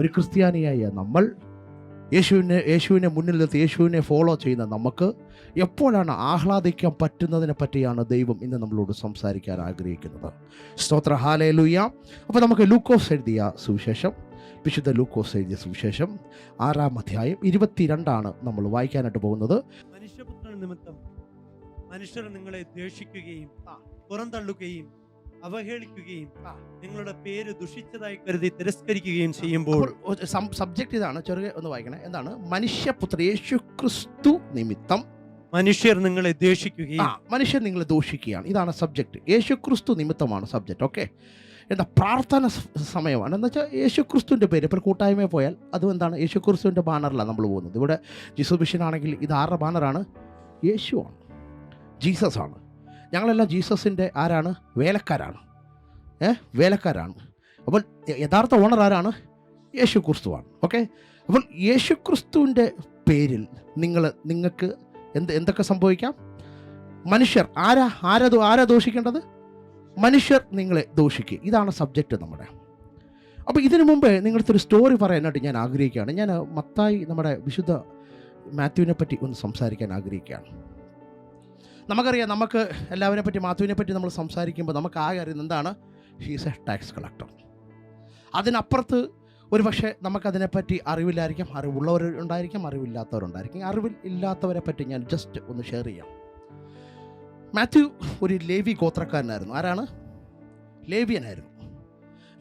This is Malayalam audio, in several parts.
ഒരു ക്രിസ്ത്യാനിയായ നമ്മൾ യേശുവിനെ യേശുവിനെ മുന്നിൽ നിർത്തി യേശുവിനെ ഫോളോ ചെയ്യുന്ന നമുക്ക് എപ്പോഴാണ് ആഹ്ലാദിക്കാൻ പറ്റുന്നതിനെ പറ്റിയാണ് ദൈവം ഇന്ന് നമ്മളോട് സംസാരിക്കാൻ ആഗ്രഹിക്കുന്നത്. സ്തോത്ര. ഹാലയിലൂയ അപ്പോൾ നമുക്ക് ലൂക്കോസ് എഴുതിയ സുവിശേഷം വിശുദ്ധ ലൂക്കോസ് എഴുതിയ സുവിശേഷം ആറാം അധ്യായം ഇരുപത്തിരണ്ടാണ് നമ്മൾ വായിക്കാനായിട്ട് പോകുന്നത്. മനുഷ്യപുത്ര നിമിത്തം മനുഷ്യർ നിങ്ങളെ ദ്വേഷിക്കുകയും പുറന്തള്ളുകയും അവഹേളിക്കുകയും നിങ്ങളുടെ പേര് ദുഷിച്ചതായി കരുതി തിരസ്കരിക്കുകയും ചെയ്യുമ്പോൾ സബ്ജക്ട് ഇതാണ്. ചെറുകെ ഒന്ന് വായിക്കണേ. എന്താണ്? മനുഷ്യപുത്ര യേശു ക്രിസ്തു നിമിത്തം. മനുഷ്യർ നിങ്ങളെ ദേഷിക്കുകയും ദ്വേഷിക്കുകയും മനുഷ്യൻ നിങ്ങളെ ദൂഷിക്കുകയാണ്. ഇതാണ് സബ്ജക്റ്റ് യേശു ക്രിസ്തു നിമിത്തമാണ് സബ്ജക്റ്റ് ഓക്കെ എന്താ? പ്രാർത്ഥന സമയമാണ്. എന്ന് വെച്ചാൽ യേശു ക്രിസ്തുവിന്റെ പേര്. ഇപ്പോൾ കൂട്ടായ്മയിൽ പോയാൽ അതും എന്താണ്? യേശു ക്രിസ്തുവിന്റെ ബാനറിലാണ് നമ്മൾ പോകുന്നത്. ഇവിടെ ജിസു ബിഷൻ ആണെങ്കിൽ ഇത് ആരുടെ ബാനറാണ്? യേശുവാണ്. ജീസസ് ആണ് ഞങ്ങളെല്ലാം ജീസസിന്റെ ആരാണ്? വേലക്കാരാണ്. ഏ? വേലക്കാരാണ്. അപ്പോൾ യഥാർത്ഥ ഓണർ ആരാണ്? യേശു ക്രിസ്തുവാണ് ഓക്കെ? അപ്പോൾ യേശു ക്രിസ്തുവിന്റെ പേരിൽ നിങ്ങൾ നിങ്ങൾക്ക് എന്ത് എന്തൊക്കെ സംഭവിക്കാം? മനുഷ്യർ ആരാ ആരാ ആരാ ദോഷിക്കേണ്ടത്? മനുഷ്യർ നിങ്ങളെ ദോഷിക്കുക ഇതാണ് സബ്ജക്റ്റ് നമ്മുടെ. അപ്പോൾ ഇതിനു മുമ്പേ നിങ്ങളുടെ ഒരു സ്റ്റോറി പറയാനായിട്ട് ഞാൻ ആഗ്രഹിക്കുകയാണ്. ഞാൻ മത്തായി നമ്മുടെ വിശുദ്ധ മാത്യുവിനെ പറ്റി ഒന്ന് സംസാരിക്കാൻ ആഗ്രഹിക്കുകയാണ്. നമുക്കറിയാം നമുക്ക് എല്ലാവരെ പറ്റി മാത്തുവിനെ പറ്റി നമ്മൾ സംസാരിക്കുമ്പോൾ നമുക്ക് ആകെ അറിയുന്നത് എന്താണ്? ഹീസ് എ ടാക്സ് കളക്ടർ അതിനപ്പുറത്ത് ഒരു പക്ഷേ നമുക്കതിനെപ്പറ്റി അറിവില്ലായിരിക്കാം അറിവുള്ളവരുണ്ടായിരിക്കാം അറിവില്ലാത്തവരുണ്ടായിരിക്കും. അറിവിൽ ഇല്ലാത്തവരെ പറ്റി ഞാൻ ജസ്റ്റ് ഒന്ന് ഷെയർ ചെയ്യാം. മാത്യു ഒരു ലേവി ഗോത്രക്കാരനായിരുന്നു. ആരാണ്? ലേവിയനായിരുന്നു.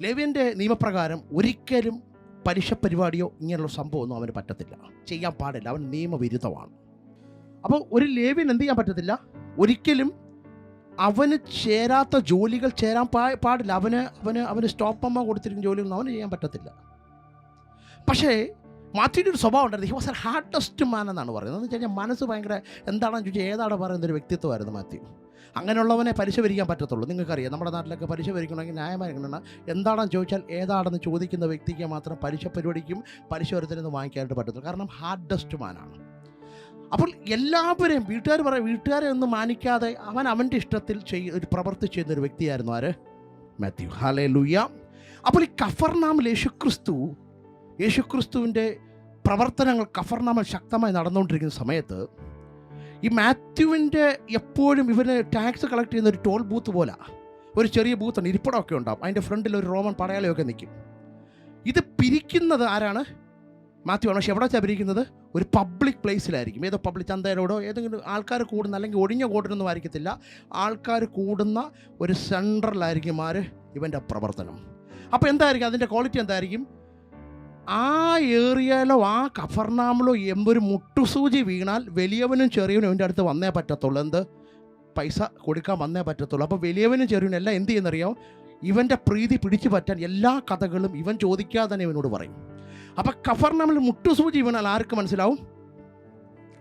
ലേവിയന്റെ നിയമപ്രകാരം ഒരിക്കലും പലിശ പരിപാടിയോ ഇങ്ങനെയുള്ള സംഭവമൊന്നും അവന് പറ്റത്തില്ല. ചെയ്യാൻ പാടില്ല. അവൻ നിയമവിരുദ്ധമാണ്. അപ്പോൾ ഒരു ലേവിന് എന്ത് ചെയ്യാൻ പറ്റത്തില്ല? ഒരിക്കലും അവന് ചേരാത്ത ജോലികൾ ചേരാൻ പാ പാടില്ല. അവന് അവന് അവന് സ്റ്റോപ്പ് അമ്മ കൊടുത്തിരിക്കുന്ന ജോലികളൊന്നും അവന് ചെയ്യാൻ പറ്റത്തില്ല. പക്ഷേ മാത്യുവിന്റെ ഒരു സ്വഭാവം ഉണ്ടായിരുന്നു. He was a hardest man എന്നാണ് പറയുന്നത്. എന്ന് വെച്ച് കഴിഞ്ഞാൽ മനസ്സ് ഭയങ്കര എന്താണെന്ന് ചോദിച്ചാൽ ഏതാണ് പറയുന്ന ഒരു വ്യക്തിത്വമായിരുന്നു മാത്യു. അങ്ങനെയുള്ളവനെ പരിശോധിക്കാൻ പറ്റത്തുള്ളൂ. നിങ്ങൾക്കറിയാം. നമ്മുടെ നാട്ടിലൊക്കെ പരിശോധിക്കണമെങ്കിൽ ന്യായമായിരിക്കണം എന്താണെന്ന് ചോദിച്ചാൽ ഏതാണെന്ന് ചോദിക്കുന്ന വ്യക്തിക്ക് മാത്രം പരിശ പരിപാടിക്കും പരിശോധനയിൽ നിന്ന് വാങ്ങിക്കാനായിട്ട് പറ്റത്തുള്ളൂ കാരണം ഹാർഡസ്റ്റ് മാനാണ് അപ്പോൾ എല്ലാവരെയും വീട്ടുകാർ പറയും വീട്ടുകാരെ ഒന്നും മാനിക്കാതെ അവൻ അവന്റെ ഇഷ്ടത്തിൽ ചെയ്യ ഒരു പ്രവർത്തി ചെയ്യുന്ന ഒരു വ്യക്തിയായിരുന്നു ആര്? മാത്യു. ഹാലേ ലൂയ അപ്പോൾ ഈ കഫർനാമിൽ യേശുക്രിസ്തു യേശുക്രിസ്തുവിന്റെ പ്രവർത്തനങ്ങൾ കഫർനാമൽ ശക്തമായി നടന്നുകൊണ്ടിരിക്കുന്ന സമയത്ത് ഈ മാത്യുവിന്റെ എപ്പോഴും ഇവന് ടാക്സ് കളക്ട് ചെയ്യുന്ന ഒരു ടോൾ ബൂത്ത് പോലെ. ഒരു ചെറിയ ബൂത്തുണ്ട് ഇരിപ്പിടമൊക്കെ ഉണ്ടാവും. അതിന്റെ ഫ്രണ്ടിൽ ഒരു റോമൻ പടയാളിയൊക്കെ നിൽക്കും. ഇത് പിരിക്കുന്നത് ആരാണ്? മാത്യു ആണ് പക്ഷെ എവിടെ ചബരിക്കുന്നത് ഒരു പബ്ലിക് പ്ലേസിലായിരിക്കും ഏതോ പബ്ലിക് ചന്തയിലോടോ ഏതെങ്കിലും ആൾക്കാർ കൂടുന്ന അല്ലെങ്കിൽ ഒഴിഞ്ഞ കോട്ടിനൊന്നും ആയിരിക്കത്തില്ല. ആൾക്കാർ കൂടുന്ന ഒരു സെൻട്രലായിരിക്കും ആര്? ഇവന്റെ പ്രവർത്തനം. അപ്പോൾ എന്തായിരിക്കും? അതിന്റെ ക്വാളിറ്റി എന്തായിരിക്കും? ആ ഏറിയയിലോ ആ കഫർനാമിലോ എന്തൊരു മുട്ടുസൂചി വീണാൽ വലിയവനും ചെറിയവനും എന്റെ അടുത്ത് വന്നേ പറ്റത്തുള്ളൂ. എന്ത്? പൈസ കൊടുക്കാൻ വന്നേ പറ്റത്തുള്ളൂ. അപ്പോൾ വലിയവനും ചെറിയവനും എല്ലാം എന്ത് ചെയ്യുന്നറിയോ? ഇവന്റെ പ്രീതി പിടിച്ചു പറ്റാൻ എല്ലാ കഥകളും ഇവൻ ചോദിക്കാതെ തന്നെ ഇവനോട് പറയും. അപ്പം നമ്മൾ മുട്ടുസൂചി വീണാൽ ആർക്ക് മനസ്സിലാവും?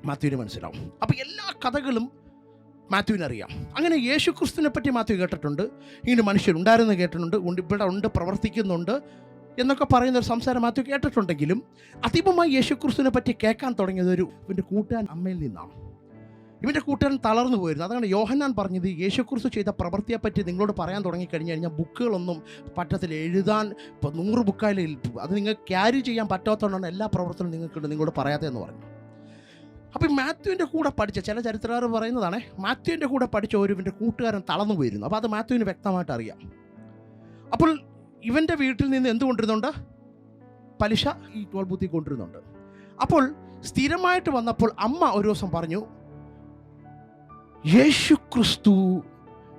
മാത്യുവിന് മനസ്സിലാവും. അപ്പോൾ എല്ലാ കഥകളും മാത്യുവിന് അറിയാം. അങ്ങനെ യേശു ക്രിസ്തുവിനെ പറ്റി മാത്യു കേട്ടിട്ടുണ്ട്. ഇങ്ങനെ മനുഷ്യരുണ്ടായിരുന്നു കേട്ടിട്ടുണ്ട്. ഉണ്ട് ഇവിടെ ഉണ്ട് പ്രവർത്തിക്കുന്നുണ്ട് എന്നൊക്കെ പറയുന്ന ഒരു സംസാരം മാത്യു കേട്ടിട്ടുണ്ടെങ്കിലും അതീപമായി യേശു ക്രിസ്തുവിനെ പറ്റി കേൾക്കാൻ തുടങ്ങിയത് ഒരു കൂട്ടുകാരൻ അമ്മയിൽ നിന്നാണ്. ഇവന്റെ കൂട്ടുകാരൻ തളർന്നു പോയിരുന്നു. അതാണ് യോഹന്നാൻ പറഞ്ഞത് യേശുക്രിസ്തു ചെയ്ത പ്രവൃത്തിയെപ്പറ്റി നിങ്ങളോട് പറയാൻ തുടങ്ങിക്കഴിഞ്ഞാൽ കഴിഞ്ഞാൽ ബുക്കുകളൊന്നും പറ്റത്തില്ല എഴുതാൻ ഇപ്പോൾ നൂറ് ബുക്കായാലും അത് നിങ്ങൾക്ക് ക്യാരി ചെയ്യാൻ പറ്റാത്തതുകൊണ്ടാണ് എല്ലാ പ്രവർത്തനവും നിങ്ങൾക്ക് നിങ്ങളോട് പറയാത്തതെന്ന് പറഞ്ഞു. അപ്പോൾ മാത്യുവിന്റെ കൂടെ പഠിച്ച ചില ചരിത്രകാർ പറയുന്നതാണേ മാത്യുവിന്റെ കൂടെ പഠിച്ച ഒരു ഇവന്റെ കൂട്ടുകാരൻ തളർന്നു പോയിരുന്നു. അപ്പോൾ അത് മാത്യുവിന് വ്യക്തമായിട്ട് അറിയാം. അപ്പോൾ ഇവന്റെ വീട്ടിൽ നിന്ന് എന്ത് കൊണ്ടിരുന്നുണ്ട് പലിശ ഈ ടോൾ ബൂത്തിൽ കൊണ്ടിരുന്നുണ്ട് അപ്പോൾ സ്ഥിരമായിട്ട് വന്നപ്പോൾ അമ്മ ഒരു ദിവസം പറഞ്ഞു യേശു ക്രിസ്തു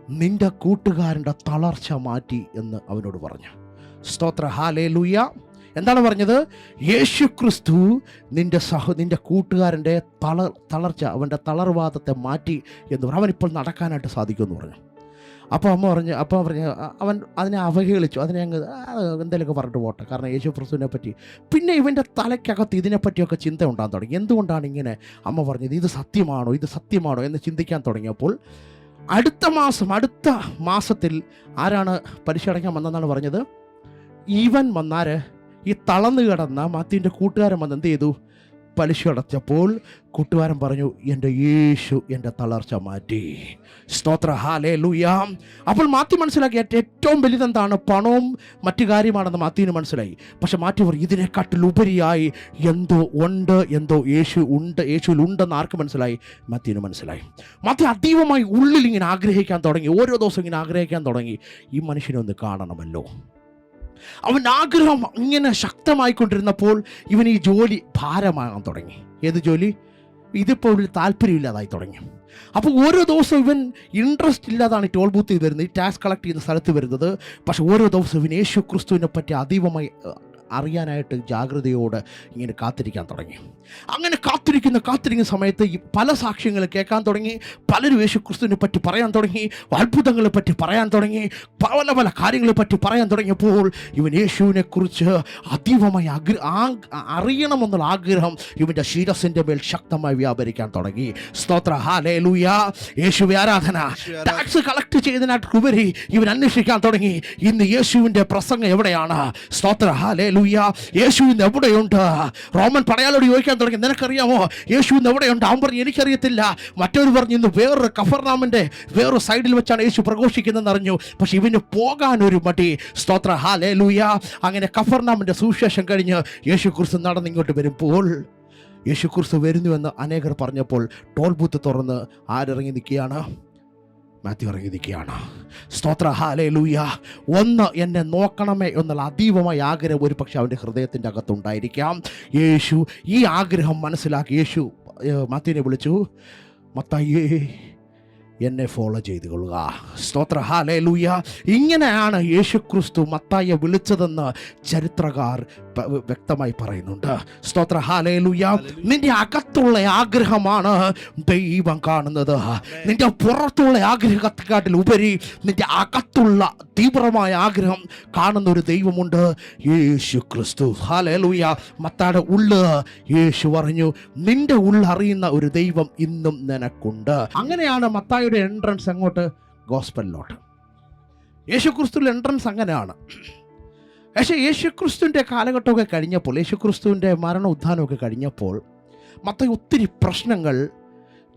നിന്റെ കൂട്ടുകാരന്റെ തളർച്ച മാറ്റി എന്ന് അവനോട് പറഞ്ഞു. സ്തോത്ര. ഹാലേ ലൂയ എന്താണ് പറഞ്ഞത്? യേശു ക്രിസ്തു നിന്റെ സഹ നിന്റെ കൂട്ടുകാരന്റെ തളർ തളർച്ച അവന്റെ തളർവാദത്തെ മാറ്റി എന്ന് പറഞ്ഞു. അവനിപ്പോൾ നടക്കാനായിട്ട് സാധിക്കുമെന്ന് പറഞ്ഞു. അപ്പോൾ അമ്മ പറഞ്ഞു അപ്പോൾ പറഞ്ഞു അവൻ അതിനെ അവഹേളിച്ചു. അതിനെ അങ്ങ് എന്തെങ്കിലുമൊക്കെ പറഞ്ഞിട്ട് പോട്ടെ. കാരണം യേശു ക്രിസ്തുവിനെ പറ്റി. പിന്നെ ഇവന്റെ തലയ്ക്കകത്ത് ഇതിനെപ്പറ്റിയൊക്കെ ചിന്ത ഉണ്ടാകാൻ തുടങ്ങി. എന്തുകൊണ്ടാണ് ഇങ്ങനെ അമ്മ പറഞ്ഞത്? ഇത് സത്യമാണോ? ഇത് സത്യമാണോ എന്ന് ചിന്തിക്കാൻ തുടങ്ങിയപ്പോൾ അടുത്ത മാസം അടുത്ത മാസത്തിൽ ആരാണ് പലിശ വന്നതെന്നാണ് പറഞ്ഞത്? ഈവൻ വന്നാൽ ഈ തളർന്നു കിടന്ന മാത്യുവിന്റെ കൂട്ടുകാരൻ വന്ന് എന്ത് ചെയ്തു? പലിശ അടച്ചപ്പോൾ കൂട്ടുകാരൻ പറഞ്ഞു എന്റെ യേശു എന്റെ തളർച്ച മാറ്റി. സ്തോത്ര. ഹാലേ ലൂയാം അപ്പോൾ മാറ്റി മനസ്സിലാക്കി ഏറ്റ- ഏറ്റവും വലുതെന്താണ്? പണവും മറ്റു കാര്യമാണെന്ന് മാത്യുവിന് മനസ്സിലായി. പക്ഷെ മാറ്റി പറയും ഇതിനെക്കാട്ടിലുപരിയായി എന്തോ ഉണ്ട് എന്തോ യേശു ഉണ്ട് യേശുവിൽ ഉണ്ടെന്ന് ആർക്ക് മനസ്സിലായി? മാത്യുവിന് മനസ്സിലായി. മാത്യു അതീവമായി ഉള്ളിൽ ഇങ്ങനെ ആഗ്രഹിക്കാൻ തുടങ്ങി. ഓരോ ദിവസം ഇങ്ങനെ ആഗ്രഹിക്കാൻ തുടങ്ങി. ഈ മനുഷ്യനെ ഒന്ന് കാണണമല്ലോ. അവൻ ആഗ്രഹം ഇങ്ങനെ ശക്തമായിക്കൊണ്ടിരുന്നപ്പോൾ ഇവൻ ഈ ജോലി ഭാരമാകാൻ തുടങ്ങി. ഏത് ജോലി? ഇതിപ്പോൾ ഒരു താല്പര്യമില്ലാതായി തുടങ്ങി. അപ്പോൾ ഓരോ ദിവസവും ഇവൻ ഇൻട്രസ്റ്റ് ഇല്ലാതാണ് ഈ ടോൾ ബൂത്തിൽ വരുന്നത് ഈ ടാക്സ് കളക്ട് ചെയ്യുന്ന സ്ഥലത്ത് വരുന്നത്. പക്ഷേ ഓരോ ദിവസവും ഇവൻ യേശു ക്രിസ്തുവിനെ പറ്റി അതീവമായി അറിയാനായിട്ട് ജാഗ്രതയോട് ഇങ്ങനെ കാത്തിരിക്കാൻ തുടങ്ങി. അങ്ങനെ കാത്തിരിക്കുന്ന കാത്തിരിക്കുന്ന സമയത്ത് ഈ പല സാക്ഷ്യങ്ങൾ കേൾക്കാൻ തുടങ്ങി. പലരും യേശു ക്രിസ്തുവിനെ പറ്റി പറയാൻ തുടങ്ങി. അത്ഭുതങ്ങളെ പറ്റി പറയാൻ തുടങ്ങി. പല പല കാര്യങ്ങളെ പറ്റി പറയാൻ തുടങ്ങിയപ്പോൾ ഇവൻ യേശുവിനെ കുറിച്ച് അതീവമായി ആഗ്ര അറിയണമെന്നുള്ള ആഗ്രഹം ഇവന്റെ ശിരസിന്റെ മേൽ ശക്തമായി വ്യാപരിക്കാൻ തുടങ്ങി. സ്തോത്ര. ഹാലേ ലൂയ യേശുവെ ആരാധന. ടാക്സ് കളക്ട് ചെയ്തതിനായിട്ട് ഉപരി ഇവൻ അന്വേഷിക്കാൻ തുടങ്ങി. ഇന്ന് യേശുവിന്റെ പ്രസംഗം എവിടെയാണ്? സ്തോത്ര. ഹാലേ ലൂയ യേശു ഇന്ന് എവിടെയുണ്ട്? റോമൻ പടയാളോട് ചോദിക്കാൻ തുടങ്ങി നിനക്കറിയാമോ? യേശു ഇന്ന് എവിടെയുണ്ട്? അവൻ പറഞ്ഞു എനിക്കറിയത്തില്ല. മറ്റൊരു പറഞ്ഞു ഇന്ന് വേറൊരു കഫർനാമിന്റെ വേറൊരു സൈഡിൽ വെച്ചാണ് യേശു പ്രഘോഷിക്കുന്നതെന്ന് അറിഞ്ഞു. പക്ഷെ ഇവന് പോകാൻ ഒരു മടി. സ്തോത്ര. ഹാലേ ലൂയ അങ്ങനെ കഫർനാമിന്റെ സുവിശേഷം കഴിഞ്ഞ് യേശു കുറിച്ച് നടന്ന് ഇങ്ങോട്ട് വരുമ്പോൾ യേശു കുറിച്ച് വരുന്നുവെന്ന് അനേകർ പറഞ്ഞപ്പോൾ ടോൾ ബൂത്ത് തുറന്ന് ആരിറങ്ങി നിൽക്കുകയാണ്. മാത്യു ഇറങ്ങി നിൽക്കുകയാണ്. സ്തോത്ര ഹാലേ ലൂയ ഒന്ന് എന്നെ നോക്കണമേ എന്നുള്ള അതീവമായ ആഗ്രഹം ഒരു പക്ഷെ അവന്റെ ഹൃദയത്തിന്റെ അകത്തുണ്ടായിരിക്കാം. യേശു ഈ ആഗ്രഹം മനസ്സിലാക്കി. യേശു മാത്യുവിനെ വിളിച്ചു. മത്തായിയേ എന്നെ ഫോളോ ചെയ്തു കൊള്ളുക സ്തോത്ര. ഹാലേ ലൂയ ഇങ്ങനെയാണ് യേശുക്രിസ്തു മത്തായെ വിളിച്ചതെന്ന് ചരിത്രകാർ വ്യക്തമായി പറയുന്നുണ്ട്. സ്തോത്ര. ഹാലേ ലൂയ നിന്റെ അകത്തുള്ള ആഗ്രഹമാണ് ദൈവം കാണുന്നത്. നിന്റെ പുറത്തുള്ള ആഗ്രഹത്തെക്കാട്ടിൽ ഉപരി നിന്റെ അകത്തുള്ള തീവ്രമായ ആഗ്രഹം കാണുന്ന ഒരു ദൈവമുണ്ട് യേശു ക്രിസ്തു ഹാലേ ലൂയ മത്താടെ ഉള്ള് യേശു പറഞ്ഞു നിന്റെ ഉള്ളറിയുന്ന ഒരു ദൈവം ഇന്നും നിനക്കുണ്ട്. അങ്ങനെയാണ് മത്തായുടെ എൻട്രൻസ് അങ്ങോട്ട് ഗോസ്പലിലോട്ട് യേശു ക്രിസ്തുവിൽ എൻട്രൻസ് അങ്ങനെയാണ്. പക്ഷേ യേശു ക്രിസ്തുവിന്റെ കാലഘട്ടമൊക്കെ കഴിഞ്ഞപ്പോൾ യേശു ക്രിസ്തുവിന്റെ മരണ ഉദ്ധാനമൊക്കെ കഴിഞ്ഞപ്പോൾ മത്തായി ഒത്തിരി പ്രശ്നങ്ങൾ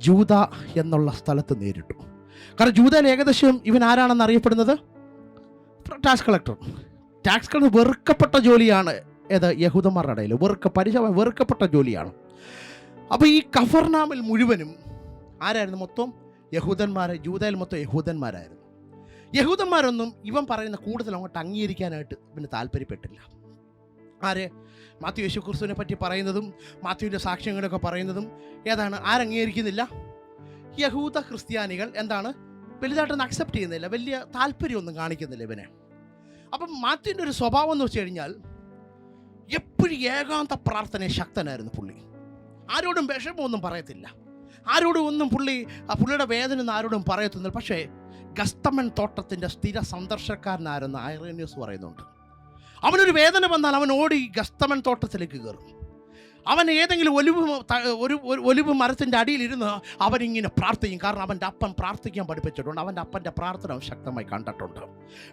ജൂത എന്നുള്ള സ്ഥലത്ത് നേരിട്ടു. കാരണം ജൂതയിൽ ഏകദേശം ഇവൻ ആരാണെന്ന് അറിയപ്പെടുന്നത്? ടാക്സ് കളക്ടർ ടാക്സ് കളക്ടർ വെറുക്കപ്പെട്ട ജോലിയാണ്. ഏത്? യഹൂദന്മാരുടെ ഇടയിൽ. വെറുക്ക പരിച വെറുക്കപ്പെട്ട ജോലിയാണ്. അപ്പോൾ ഈ കഫർനാമിൽ മുഴുവനും ആരായിരുന്നു മൊത്തം? യഹൂദന്മാരെ ജൂതയിൽ മൊത്തം യഹൂദന്മാരായിരുന്നു. യഹൂദന്മാരൊന്നും ഇവൻ പറയുന്ന കൂടുതൽ അങ്ങോട്ട് അംഗീകരിക്കാനായിട്ട് ഇവന് താല്പര്യപ്പെട്ടില്ല. ആര്? മാത്യു യേശു ക്രിസ്തുവിനെ പറ്റി പറയുന്നതും മാത്യുവിന്റെ സാക്ഷ്യങ്ങളൊക്കെ പറയുന്നതും ഏതാണ്? ആരംഗീകരിക്കുന്നില്ല. യഹൂദ ക്രിസ്ത്യാനികൾ എന്താണ്? വലുതായിട്ടൊന്നും അക്സെപ്റ്റ് ചെയ്യുന്നില്ല. വലിയ താല്പര്യമൊന്നും കാണിക്കുന്നില്ല ഇവനെ. അപ്പം മാത്യുവിന്റെ ഒരു സ്വഭാവം എന്ന് വെച്ച് കഴിഞ്ഞാൽ എപ്പോഴും ഏകാന്ത പ്രാർത്ഥന ശക്തനായിരുന്നു പുള്ളി. ആരോടും വിഷമമൊന്നും പറയത്തില്ല. ആരോടും ഒന്നും പുള്ളി ആ പുള്ളിയുടെ വേദന ഒന്നും ആരോടും പറയത്തുന്നില്ല പക്ഷേ ഗസ്തമൻ തോട്ടത്തിന്റെ സ്ഥിര സന്ദർശക്കാരനായിരുന്നു ഐറേനിയസ് പറയുന്നുണ്ട്. അവനൊരു വേദന വന്നാൽ അവൻ ഓടി ഗസ്തമൻ തോട്ടത്തിലേക്ക് കയറും. അവൻ ഏതെങ്കിലും ഒലിവ് ഒരു ഒലിവ് മരത്തിന്റെ അടിയിലിരുന്ന് അവനിങ്ങനെ പ്രാർത്ഥിക്കും. കാരണം അവന്റെ അപ്പൻ പ്രാർത്ഥിക്കാൻ പഠിപ്പിച്ചിട്ടുണ്ട്. അവന്റെ അപ്പന്റെ പ്രാർത്ഥന അവൻ ശക്തമായി കണ്ടിട്ടുണ്ട്.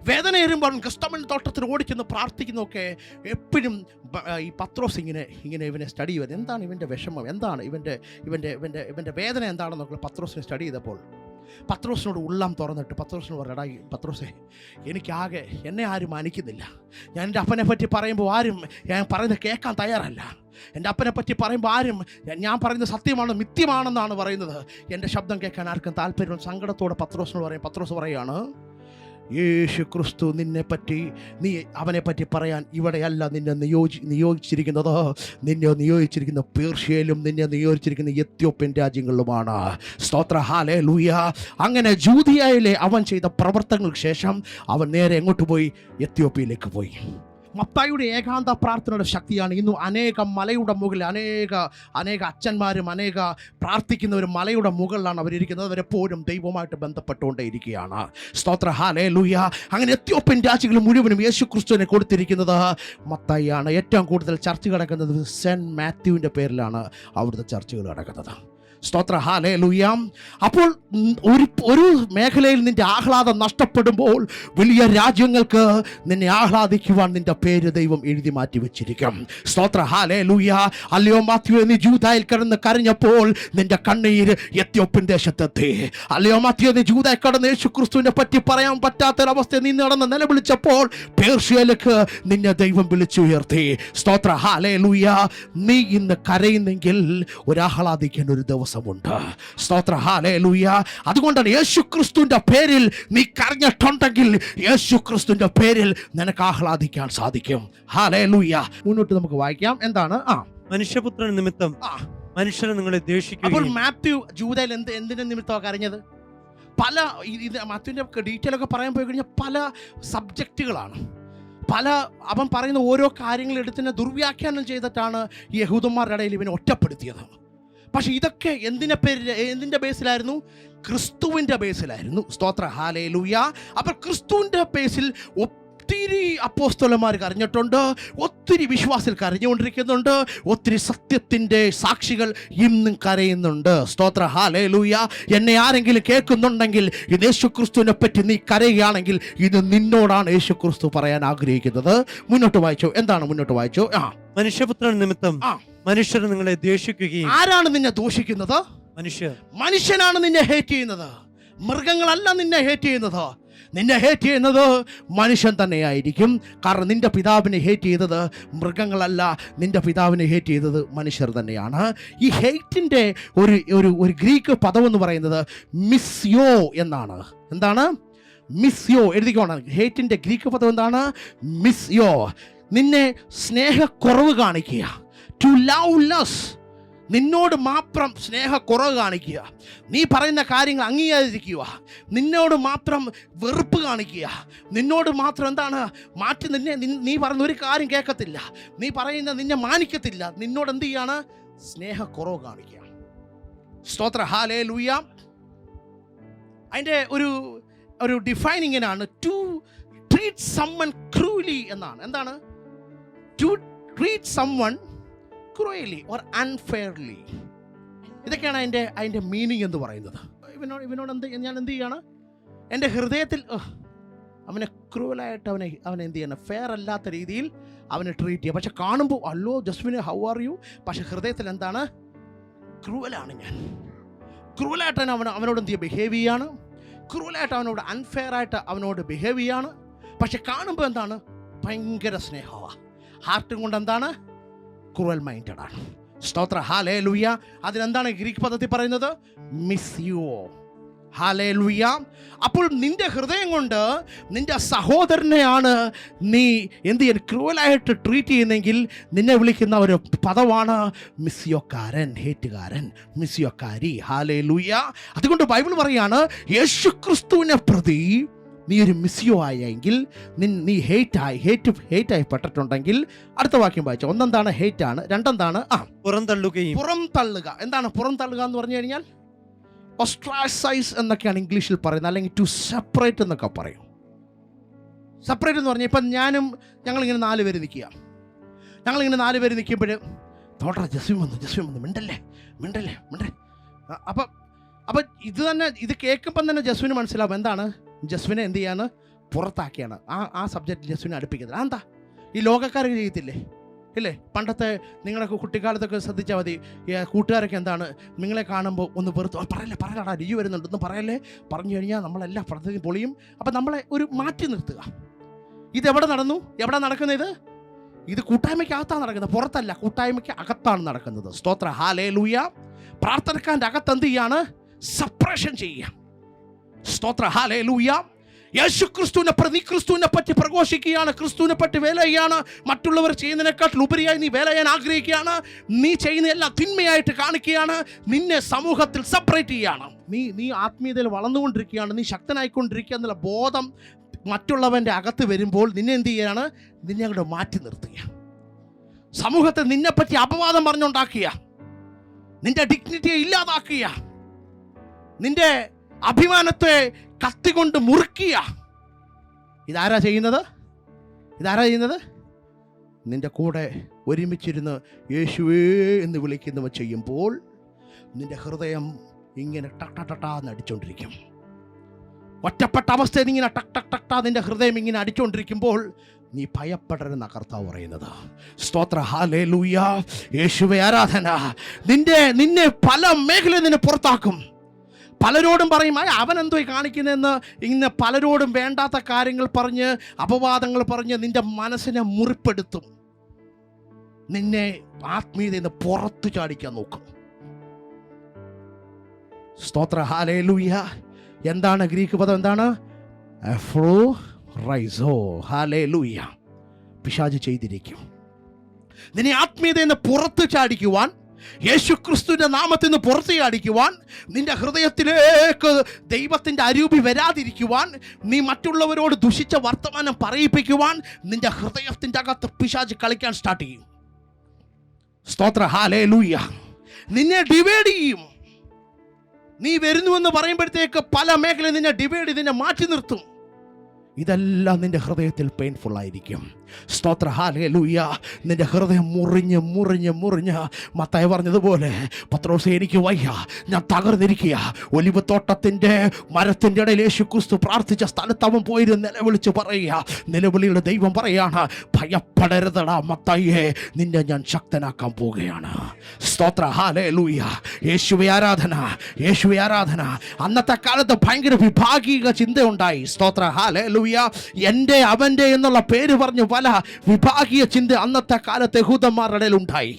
വേദന വരുമ്പോൾ ക്രിസ്തമൻ തോട്ടത്തിൽ ഓടിച്ചെന്ന് പ്രാർത്ഥിക്കുന്നൊക്കെ എപ്പോഴും ഈ പത്രോസ് ഇങ്ങനെ ഇങ്ങനെ ഇവനെ സ്റ്റഡി ചെയ്യുന്നത്. എന്താണ് ഇവന്റെ വിഷമം? എന്താണ് ഇവന്റെ ഇവന്റെ ഇവന്റെ ഇവന്റെ വേദന എന്താണെന്നൊക്കെ പത്രോസിനെ സ്റ്റഡി ചെയ്തപ്പോൾ പത്രോസിനോട് ഉള്ളം തുറന്നിട്ട് പത്രോസിനോട് പറയടാ പത്രോസേ എനിക്കാകെ എന്നെ ആരും മാനിക്കുന്നില്ല. ഞാൻ എന്റെ അപ്പനെ പറ്റി പറയുമ്പോൾ ആരും ഞാൻ പറയുന്നത് കേൾക്കാൻ തയ്യാറല്ല. എന്റെ അപ്പനെ പറ്റി പറയുമ്പോൾ ആരും ഞാൻ പറയുന്നത് സത്യമാണ് മിഥ്യമാണെന്നാണ് പറയുന്നത്. എന്റെ ശബ്ദം കേൾക്കാൻ ആർക്കും താല്പര്യം സങ്കടത്തോടെ പത്രോസിനോട് പറയും പത്രോസ് പറയുകയാണ് യേശു ക്രിസ്തു നിന്നെ പറ്റി നീ അവനെ പറ്റി പറയാൻ ഇവിടെയല്ല നിന്നെ നിയോജി നിയോഗിച്ചിരിക്കുന്നത്. നിന്നെ നിയോഗിച്ചിരിക്കുന്ന പേർഷ്യയിലും നിന്നെ നിയോഗിച്ചിരിക്കുന്ന എത്യോപ്യൻ രാജ്യങ്ങളിലുമാണ്. സ്തോത്ര. ഹാലേ ലൂയ അങ്ങനെ ജൂതിയായിലെ അവൻ ചെയ്ത പ്രവർത്തനങ്ങൾക്ക് ശേഷം അവൻ നേരെ എങ്ങോട്ട് പോയി? എത്യോപ്യയിലേക്ക് പോയി. മത്തായിയുടെ ഏകാന്ത പ്രാർത്ഥനയുടെ ശക്തിയാണ്. ഇന്നും അനേക മലയുടെ മുകളിൽ അനേക അനേക അച്ഛന്മാരും അനേക പ്രാർത്ഥിക്കുന്നവരും മലയുടെ മുകളിലാണ് അവരിയ്ക്കുന്നത് അവരെപ്പോഴും ദൈവമായിട്ട് ബന്ധപ്പെട്ടുകൊണ്ടേയിരിക്കുകയാണ്. സ്തോത്ര. ഹാലേ ലൂയ അങ്ങനെ എത്യോപ്യൻ രാജ്യങ്ങൾ മുഴുവനും യേശു ക്രിസ്തുവിനെ കൊടുത്തിരിക്കുന്നത് മത്തായിയാണ്. ഏറ്റവും കൂടുതൽ ചർച്ച കിടക്കുന്നത് സെന്റ് മാത്യുവിന്റെ പേരിലാണ് അവിടുത്തെ ചർച്ചകൾ നടക്കുന്നത്. സ്തോത്ര. ഹാലേ ലുയാം അപ്പോൾ ഒരു ഒരു മേഖലയിൽ നിന്റെ ആഹ്ലാദം നഷ്ടപ്പെടുമ്പോൾ വലിയ രാജ്യങ്ങൾക്ക് നിന്നെ ആഹ്ലാദിക്കുവാൻ നിന്റെ പേര് ദൈവം എഴുതി മാറ്റി വെച്ചിരിക്കും സ്തോത്ര. ഹാലേ ലുയ അല്ലയോ മാത്യു നീ ജൂതായിൽ കിടന്ന് കരഞ്ഞപ്പോൾ നിന്റെ കണ്ണീർ എത്യോപ്യൻ ദേശത്തെത്തി. അല്ലയോ മാത്യു നീ ജൂതായി കടന്ന് യേശു ക്രിസ്തുവിനെ പറ്റി പറയാൻ പറ്റാത്തൊരവസ്ഥ നീ നടന്ന് നിലവിളിച്ചപ്പോൾ പേർഷ്യയിലേക്ക് നിന്നെ ദൈവം വിളിച്ചുയർത്തി. സ്തോത്ര. ഹാലേ ലുയ നീ ഇന്ന് കരയുന്നെങ്കിൽ ഒരാഹ്ലാദിക്കാൻ ഒരു ദിവസമുണ്ട്. സ്തോത്ര. ഹാലേ ലൂയ അതുകൊണ്ടാണ് യേശു ക്രിസ്തുവിന്റെ പേരിൽ നീ കരഞ്ഞിട്ടുണ്ടെങ്കിൽ യേശു ക്രിസ്തുവിന്റെ പേരിൽ നിനക്ക് ആഹ്ലാദിക്കാൻ സാധിക്കും. ഹാലേ ലൂയ മുന്നോട്ട് നമുക്ക് വായിക്കാം. എന്താണ്? ആ. മനുഷ്യപുത്രൻ നിമിത്തം. മനുഷ്യരെ നിങ്ങളെ അപ്പോൾ മാത്യു ജൂതയിൽ എന്ത് എന്തിന്റെ നിമിത്തമാണ് കരഞ്ഞത്? പല ഇത് മാത്യുവിന്റെ ഡീറ്റെയിൽ ഒക്കെ പറയാൻ പോയി കഴിഞ്ഞാൽ പല സബ്ജക്റ്റുകളാണ് പല അവൻ പറയുന്ന ഓരോ കാര്യങ്ങൾ എടുത്തിനെ ദുർവ്യാഖ്യാനം ചെയ്തിട്ടാണ് ഈ യഹൂദന്മാരുടെ ഇടയിൽ ഇവനെ ഒറ്റപ്പെടുത്തിയത്. പക്ഷെ ഇതൊക്കെ എന്തിനെ പേരിൽ എന്തിന്റെ ബേസിലായിരുന്നു? ക്രിസ്തുവിന്റെ ബേസിലായിരുന്നു. സ്തോത്ര. ഹാലേ ലൂയ അപ്പോൾ ക്രിസ്തുവിന്റെ ബേസിൽ ഒത്തിരി അപ്പോസ്തലന്മാർ കരഞ്ഞിട്ടുണ്ട് ഒത്തിരി വിശ്വാസിൽ കരഞ്ഞുകൊണ്ടിരിക്കുന്നുണ്ട് ഒത്തിരി സത്യത്തിന്റെ സാക്ഷികൾ ഇന്നും കരയുന്നുണ്ട്. സ്തോത്ര. ഹാലേ ലൂയ എന്നെ ആരെങ്കിലും കേൾക്കുന്നുണ്ടെങ്കിൽ ഇത് യേശുക്രിസ്തുവിനെ പറ്റി നീ കരയുകയാണെങ്കിൽ ഇത് നിന്നോടാണ് യേശുക്രിസ്തു പറയാൻ ആഗ്രഹിക്കുന്നത്. മുന്നോട്ട് വായിച്ചോ. എന്താണ് മുന്നോട്ട് വായിച്ചോ? ആ. മനുഷ്യപുത്രൻ നിമിത്തം. മനുഷ്യർ നിങ്ങളെ ദേഷിക്കുകയും ആരാണ് നിന്നെ ദൂഷിക്കുന്നത്? മനുഷ്യർ. മനുഷ്യനാണ് നിന്നെ ഹേറ്റ് ചെയ്യുന്നത്. മൃഗങ്ങളല്ല നിന്നെ ഹേറ്റ് ചെയ്യുന്നത്. നിന്നെ ഹേറ്റ് ചെയ്യുന്നത് മനുഷ്യൻ തന്നെയായിരിക്കും. കാരണം നിന്റെ പിതാവിനെ ഹേറ്റ് ചെയ്തത് മൃഗങ്ങളല്ല. നിന്റെ പിതാവിനെ ഹേറ്റ് ചെയ്തത് മനുഷ്യർ തന്നെയാണ്. ഈ ഹേറ്റിന്റെ ഒരു ഒരു ഒരു ഗ്രീക്ക് പദം എന്ന് പറയുന്നത് മിസ്യോ എന്നാണ്. എന്താണ്? മിസ്യോ എഴുതിക്കോണം. ഹേറ്റിന്റെ ഗ്രീക്ക് പദം എന്താണ്? മിസ്യോ നിന്നെ സ്നേഹക്കുറവ് കാണിക്കുക. ടു ലവ് ലെസ് നിന്നോട് മാത്രം സ്നേഹക്കുറവ് കാണിക്കുക. നീ പറയുന്ന കാര്യങ്ങൾ അംഗീകരിക്കുക. നിന്നോട് മാത്രം വെറുപ്പ് കാണിക്കുക. നിന്നോട് മാത്രം എന്താണ്? മാറ്റി നിന്നെ നീ പറയുന്ന ഒരു കാര്യം കേൾക്കത്തില്ല. നീ പറയുന്ന നിന്നെ മാനിക്കത്തില്ല. നിന്നോട് എന്ത് ചെയ്യാണ്? സ്നേഹക്കുറവ് കാണിക്കുക. സ്തോത്ര. ഹാലേ ലൂയ അതിന്റെ ഒരു ഒരു ഡിഫൈനിങ്ങിനാണ് ടു ട്രീറ്റ് സമ്മൺ ക്രൂലി എന്നാണ്. എന്താണ്? To treat someone cruelly or unfairly ഇതൊക്കെയാണ് അതിന്റെ അതിന്റെ മീനിങ് എന്ന് പറയുന്നത്. ഇവനോട് ഇവനോട് എന്ത് ഞാൻ എന്ത് ചെയ്യാണ്? എന്റെ ഹൃദയത്തിൽ അവനെ ക്രൂവലായിട്ട് അവനെ അവനെ എന്ത് ചെയ്യണം? ഫെയർ അല്ലാത്ത രീതിയിൽ അവനെ ട്രീറ്റ് ചെയ്യുക പക്ഷെ കാണുമ്പോൾ അല്ലോ ജസ്മിന് ഹൗ ആർ യു പക്ഷെ ഹൃദയത്തിൽ എന്താണ്? ക്രൂവലാണ് ഞാൻ. ക്രൂവലായിട്ട് അവൻ അവനോട് എന്ത് ചെയ്യുക ബിഹേവ് ചെയ്യാണ്. ക്രൂവലായിട്ട് അവനോട് അൺഫെയർ ആയിട്ട് അവനോട് ബിഹേവ് ചെയ്യാണ്. പക്ഷെ കാണുമ്പോൾ എന്താണ്? ഭയങ്കര സ്നേഹമാണ് ഹാർട്ടും കൊണ്ട് എന്താണ്? ക്രൂവൽ മൈൻഡഡ് ആണ്. സ്തോത്ര. ഹാലേ ലുയ്യ അതിനെന്താണ് ഗ്രീക്ക് പദ്ധതി പറയുന്നത്? മിസ് യു ഹാലേ ലുയ്യ അപ്പോൾ നിന്റെ ഹൃദയം കൊണ്ട് നിന്റെ സഹോദരനെയാണ് നീ എന്ത് ചെയ്യാൻ ക്രൂവലായിട്ട് ട്രീറ്റ് ചെയ്യുന്നെങ്കിൽ നിന്നെ വിളിക്കുന്ന ഒരു പദമാണ് മിസ്സിയോക്കാരൻ ഹേറ്റുകാരൻ മിസ്സിയോക്കാരി ഹാലേ ലുയ്യ അതുകൊണ്ട് ബൈബിൾ പറയാണ് യേശു ക്രിസ്തുവിനെ പ്രതി നീ ഒരു മിസ്യോ ആയെങ്കിൽ നിൻ- നീ ഹേറ്റായി ഹേറ്റ് ഹേറ്റ് ആയി പെട്ടിട്ടുണ്ടെങ്കിൽ അടുത്ത വാക്യം വായിച്ചു. ഒന്നെന്താണ് ഹേറ്റ് ആണ് രണ്ടെന്താണ് ആ. പുറന്തള്ളുകയും പുറം തള്ളുക. എന്താണ് പുറം തള്ളുക എന്ന് പറഞ്ഞു കഴിഞ്ഞാൽ? ഒസ്ട്രാസൈസ് എന്നൊക്കെയാണ് ഇംഗ്ലീഷിൽ പറയുന്നത് അല്ലെങ്കിൽ ടു സെപ്പറേറ്റ് എന്നൊക്കെ പറയും. സെപ്പറേറ്റ് എന്ന് പറഞ്ഞാൽ ഇപ്പം ഞാനും ഞങ്ങളിങ്ങനെ നാല് പേര് നിൽക്കുക. ഞങ്ങളിങ്ങനെ നാല് പേര് നിൽക്കുമ്പോൾ തോട്ടറ ജസ്വിൻ വന്നു ജസ്വിൻ വന്നു മിണ്ടല്ലേ മിണ്ടല്ലേ മിണ്ടേ അപ്പം അപ്പം ഇത് തന്നെ ഇത് കേൾക്കുമ്പം തന്നെ ജസ്വിന് മനസ്സിലാവും എന്താണ്? ജസ്വിനെ എന്ത് ചെയ്യാണ് പുറത്താക്കിയാണ്. ആ ആ സബ്ജക്റ്റ് ജസ്വിനെ അടുപ്പിക്കുന്നത്. അതെന്താ? ഈ ലോകക്കാർ ചെയ്യത്തില്ലേ ഇല്ലേ? പണ്ടത്തെ നിങ്ങളൊക്കെ കുട്ടിക്കാലത്തൊക്കെ ശ്രദ്ധിച്ചാൽ മതി. കൂട്ടുകാരൊക്കെ എന്താണ്? നിങ്ങളെ കാണുമ്പോൾ ഒന്ന് വെറുത്തു "ആ, പറയല്ലേ പറയലടാ വരുന്നുണ്ട് ഒന്ന് പറയല്ലേ? പറഞ്ഞു കഴിഞ്ഞാൽ നമ്മളെല്ലാം പദ്ധതി പൊളിയും. അപ്പം നമ്മളെ ഒരു മാറ്റി നിർത്തുക. ഇതെവിടെ നടന്നു? എവിടെ നടക്കുന്നത് ഇത്? ഇത് കൂട്ടായ്മയ്ക്കകത്താണ് നടക്കുന്നത്. പുറത്തല്ല കൂട്ടായ്മയ്ക്ക് അകത്താണ് നടക്കുന്നത്. സ്തോത്ര. ഹാലേ ലൂയ പ്രാർത്ഥനക്കാരന്റെ അകത്ത് എന്ത് ചെയ്യാണ്? സപ്രഷൻ ചെയ്യുക. സ്തോത്ര. ഹാലേ ലൂയ യേശു ക്രിസ്തുവിനെ പ്രതി ക്രിസ്തുവിനെ പറ്റി പ്രഘോഷിക്കുകയാണ് ക്രിസ്തുവിനെ പറ്റി വേല ചെയ്യാണ് മറ്റുള്ളവർ ചെയ്യുന്നതിനെക്കാട്ടിൽ ഉപരിയായി നീ വേല ചെയ്യാൻ ആഗ്രഹിക്കുകയാണ്. നീ ചെയ്യുന്ന എല്ലാം തിന്മയായിട്ട് കാണിക്കുകയാണ്. നിന്നെ സമൂഹത്തിൽ സെപ്പറേറ്റ് ചെയ്യാണ്. നീ നീ ആത്മീയതയിൽ വളർന്നുകൊണ്ടിരിക്കുകയാണ്. നീ ശക്തനായിക്കൊണ്ടിരിക്കുക എന്നുള്ള ബോധം മറ്റുള്ളവന്റെ അകത്ത് വരുമ്പോൾ നിന്നെ എന്ത് ചെയ്യാണ്? നിന്നെ അങ്ങോട്ട് മാറ്റി നിർത്തുക. സമൂഹത്തെ നിന്നെപ്പറ്റി അപവാദം പറഞ്ഞുണ്ടാക്കുക. നിന്റെ ഡിഗ്നിറ്റിയെ ഇല്ലാതാക്കുക. നിന്റെ അഭിമാനത്തെ കത്തിക്കൊണ്ട് മുറുക്കിയ. ഇതാരാ ചെയ്യുന്നത്? ഇതാരാ ചെയ്യുന്നത്? നിന്റെ കൂടെ ഒരുമിച്ചിരുന്ന് യേശുവേ എന്ന് വിളിക്കുന്നവ ചെയ്യുമ്പോൾ നിന്റെ ഹൃദയം ഇങ്ങനെ ടക് ടക് അടിച്ചുകൊണ്ടിരിക്കും ഒറ്റപ്പെട്ട അവസ്ഥയിൽ ഇങ്ങനെ ടക് ടക് ടക് നിന്റെ ഹൃദയം ഇങ്ങനെ അടിച്ചുകൊണ്ടിരിക്കുമ്പോൾ നീ ഭയപ്പെടരുന്ന കർത്താവ് പറയുന്നത്. സ്തോത്ര. ഹാലേ ലൂയ യേശുവെ ആരാധന. നിന്റെ നിന്നെ പല മേഖലയിൽ നിന്നെ പുറത്താക്കും. പലരോടും പറയും "ആ, അവൻ എന്തോ കാണിക്കുന്നതെന്ന്? ഇന്ന് പലരോടും വേണ്ടാത്ത കാര്യങ്ങൾ പറഞ്ഞ് അപവാദങ്ങൾ പറഞ്ഞ് നിന്റെ മനസ്സിനെ മുറിപ്പെടുത്തും. നിന്നെ ആത്മീയതയിൽ നിന്ന് പുറത്തു ചാടിക്കാൻ നോക്കും. സ്തോത്ര. ഹാലേ ലൂയ എന്താണ് ഗ്രീക്ക് പദം? എന്താണ്? പിശാജ് ചെയ്തിരിക്കും. നിന്നെ ആത്മീയതയിൽ നിന്ന് പുറത്തു ചാടിക്കുവാൻ യേശു ക്രിസ്തുവിന്റെ നാമത്തിൽ നിന്ന് പുറത്തു നിന്റെ ഹൃദയത്തിലേക്ക് ദൈവത്തിന്റെ അരൂപി വരാതിരിക്കുവാൻ നീ മറ്റുള്ളവരോട് ദുഷിച്ച വർത്തമാനം പറയിപ്പിക്കുവാൻ നിന്റെ ഹൃദയത്തിന്റെ അകത്ത് പിശാജ് കളിക്കാൻ സ്റ്റാർട്ട് ചെയ്യും. സ്തോത്ര. ഹാലേ ലൂയ നിന്നെ ഡിവൈഡ് ചെയ്യും. നീ വരുന്നുവെന്ന് പറയുമ്പോഴത്തേക്ക് പല മേഖലയിൽ നിന്നെ ഡിവൈഡ് നിന്നെ മാറ്റി നിർത്തും. ഇതെല്ലാം നിന്റെ ഹൃദയത്തിൽ പെയിൻഫുൾ ആയിരിക്കും. സ്തോത്ര. ഹാലേ ലൂയ നിന്റെ ഹൃദയം മുറിഞ്ഞ് മുറിഞ്ഞ് മുറിഞ്ഞ്. മത്തായി പറഞ്ഞതുപോലെ പത്രോസ് എനിക്ക് വയ്യ. ഞാൻ തകർന്നിരിക്കുക ഒലിവ് തോട്ടത്തിന്റെ മരത്തിന്റെ ഇടയിൽ യേശു ക്രിസ്തു പ്രാർത്ഥിച്ച സ്ഥലത്ത് അവൻ പോയിരുന്ന് നിലവിളിച്ച് പറയുക. നിലവിളിയുടെ ദൈവം പറയാണ് ഭയപ്പെടരുതടാ മത്തായിയെ. നിന്നെ ഞാൻ ശക്തനാക്കാൻ പോവുകയാണ്. സ്തോത്ര. ഹാലേ ലൂയ യേശുവെ ആരാധന. യേശുവെ ആരാധന. അന്നത്തെ കാലത്ത് ഭയങ്കര വിഭാഗീക ചിന്തയുണ്ടായി. സ്തോത്ര. ഹാലേ ലൂയ എന്റെ അവന്റെ എന്നുള്ള പേര് പറഞ്ഞു പല വിഭാഗീയ ചിന്ത അന്നത്തെ കാലത്ത് യഹൂദന്മാരുടെ ഇടയിൽ ഉണ്ടായി